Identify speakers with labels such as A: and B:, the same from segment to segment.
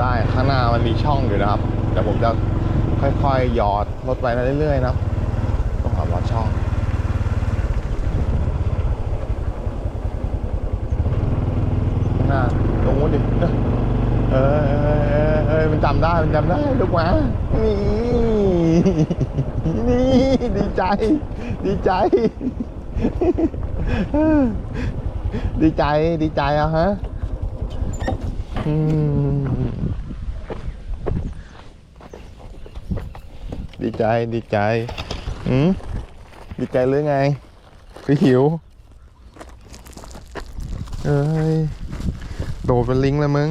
A: ได้ข้างหน้ามันมีช่องอยู่นะครับเดี๋ยวผมจะค่อยๆหยอดรถไปเรื่อยๆนะครับต้องหาวัดช่องข้างหน้าตรงนู้นดิเออเออเออเออมันจำได้มันจำได้ลูกหมานี่นี่ดีใจ ดีใจ ดีใจดีใจอะฮะ อืม ดีใจดีใจอืมดีใจหรือไงคือหิว เอ้ย โดดเป็นลิงเลยมึง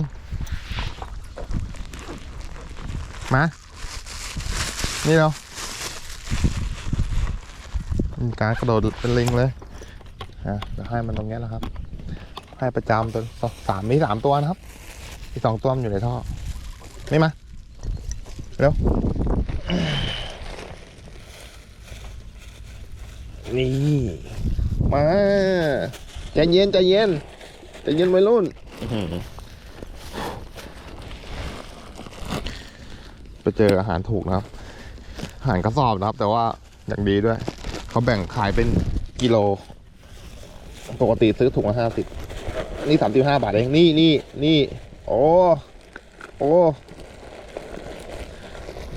A: มา นี่เรามีการกระโดดเป็นลิงเลยอะเดี๋ยวให้มันตรงนี้แหละครับ ให้ประจำตัวสามมีสามตัวนะครับ อีกสองตัวมันอยู่ในท่อนี่มา เร็ว นี่ มาใจเย็นใจเย็นใจเย็นวัยรุ่นไปเจออาหารถูกนะครับ อาหารกระสอบนะครับ แต่ว่าอย่างดีด้วย เขาแบ่งขายเป็นกิโล ปกติซื้อถุงละห้าสิบนี่สามสิบห้าบาทเองนี่นี่นี่โอ้โอ้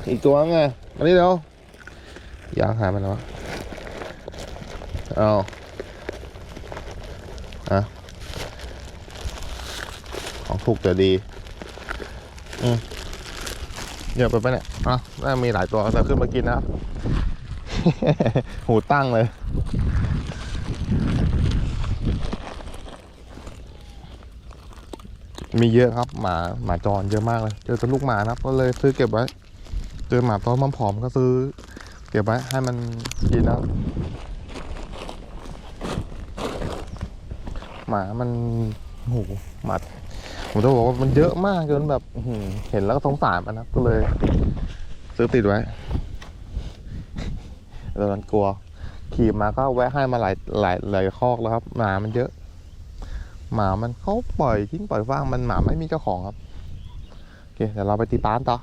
A: อีกตัวไงมานี่เร็วยางหายมันแล้ว เอาอะของถูกแต่ดีอืมเดี๋ยวไปไปะเนี่ยอะน่ามีหลายตัวแต่ขึ้นมากินนะครับ หูตั้งเลย มีเยอะครับหมาหมาจรเยอะมากเลย เจอแต่ลูกหมานะครับก็เลยซื้อเก็บไว้ เจอหมาตัวมันผอมก็ซื้อ เก็บไว้ให้มันกินนะครับ หมามันโหหมาผมจะบอกว่ามันเยอะมากจนแบบเห็นแล้วก็สงสารมันนะก็เลย ซื้อติดไว้แต่มันกลัว ขี่มาก็แวะให้มาหลายหลายหลายคอกแล้วครับ หมามันเยอะ หมามันเขาปล่อยทิ้งปล่อยว่างมันหมาไม่มีเจ้าของครับโอเคเดี๋ยวเราไปตีปานต่อ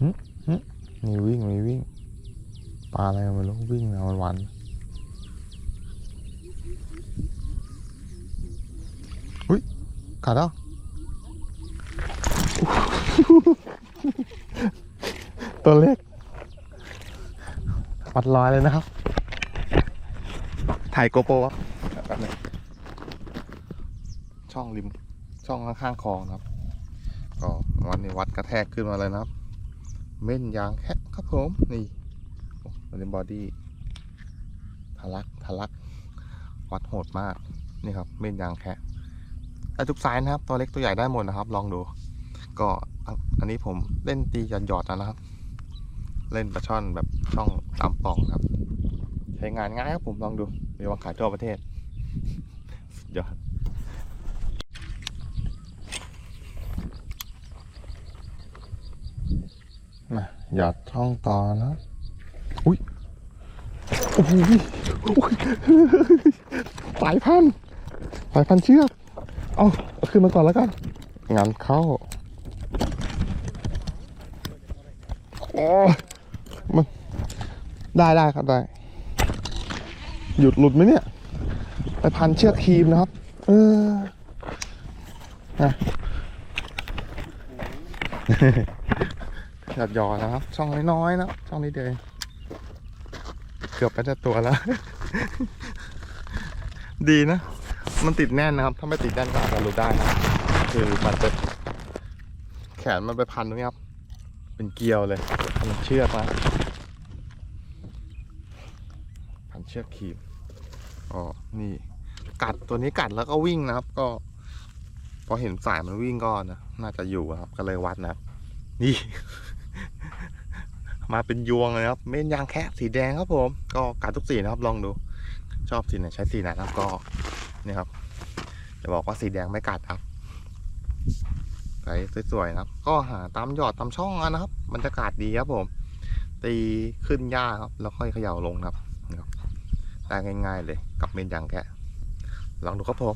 A: หึหึมีวิ่งมีวิ่ง ปลาอะไรไม่รู้วิ่งนะวันวันอุ้ยขาดแล้วตัวเล็กวัดลอยเลยนะครับ ถ่ายโกโปรครับช่องริม ช่องข้างคลองครับ ก็วันนี้วัดกระแทกขึ้นมาเลยนะครับ เม่นยางแคะครับผม นี่ โอ้เรนบอดี้ทะลักทะลัก วัดโหดมาก นี่ครับเม่นยางแคะได้ทุกไซส์นะครับ ตัวเล็กตัวใหญ่ได้หมดนะครับ ลองดู ก็อันนี้ผมเล่นตีหยอดๆนะครับ เล่นปลาช่อนแบบช่องตามป่องครับ ใช้งานง่ายครับผมลองดูมีวางขายทั่วประเทศสุดยอดมาหยอดช่องต่อนะ อุ้ยโอ้โหสายพันธุ์สายพันธุ์เชือก เอาเอาขึ้นมาก่อนแล้วกัน งานเข้า โอ้มันได้ได้ครับได้ หยุดหลุดไหมเนี่ย ไปพันเชือกครีมนะครับ เออนะหยอดหยอนะครับ ช่องน้อยๆนะ ช่องนี้เดียว เกือบไปจะตัวแล้ว ดีนะ มันติดแน่นนะครับ ถ้าไม่ติดแน่นก็อาจจะหลุดได้นะ คือมันจะแขนมันไปพันตรงนี้ครับ เป็นเกลียวเลยพันเชือกนะพันเชือกครีมอ๋อ นี่ กัดตัวนี้กัดแล้วก็วิ่งนะครับ ก็พอเห็นสายมันวิ่งก็นะ น่าจะอยู่ครับ ก็เลยวัดนะ นี่ มาเป็นยวงเลยครับ เม่นยางแคะสีแดงครับผม ก็กัดทุกสีนะครับลองดู ชอบสีไหนใช้สีไหนนครับก็นี่ครับจะบอกว่าสีแดงไม่กัดครับใสสวยๆนะครับ ก็หาตามหยอดตามช่องนะครับมันจะกัดดีครับผม ตีขึ้นหญ้าครับ แล้วค่อยเขย่าลงนะครับได้ง่าย ๆ เลยกับเมนยางแกะลองดูครับผม